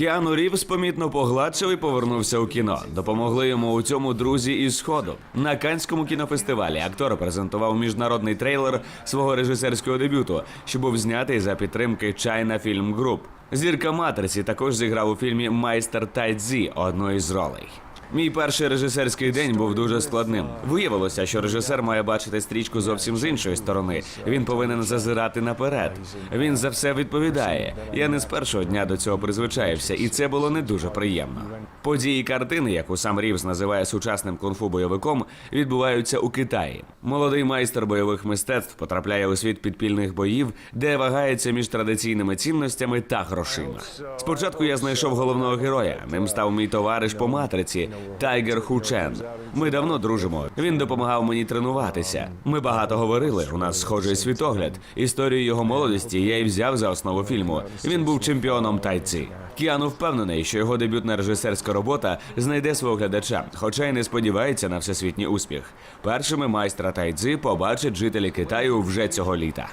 Кіану Рівз помітно погладшив і повернувся у кіно. Допомогли йому у цьому друзі із сходу. На Канському кінофестивалі актор презентував міжнародний трейлер свого режисерського дебюту, що був знятий за підтримки China Film Group. Зірка матриці також зіграв у фільмі Майстер Тайдзі одну із ролей. Мій перший режисерський день був дуже складним. Виявилося, що режисер має бачити стрічку зовсім з іншої сторони. Він повинен зазирати наперед. Він за все відповідає. Я не з першого дня до цього призвичаївся, і це було не дуже приємно. Події картини, яку сам Рівз називає сучасним кунг-фу бойовиком, відбуваються у Китаї. Молодий майстер бойових мистецтв потрапляє у світ підпільних боїв, де вагається між традиційними цінностями та грошима. Спочатку я знайшов головного героя. Ним став мій товариш по матриці Тайгер Хучен. Ми давно дружимо. Він допомагав мені тренуватися. Ми багато говорили. У нас схожий світогляд. Історію його молодості я й взяв за основу фільму. Він був чемпіоном тайці. Кіану впевнений, що його дебютна режисерська робота знайде свого глядача, хоча й не сподівається на всесвітній успіх. Першими майстра тайцзи побачать жителі Китаю вже цього літа.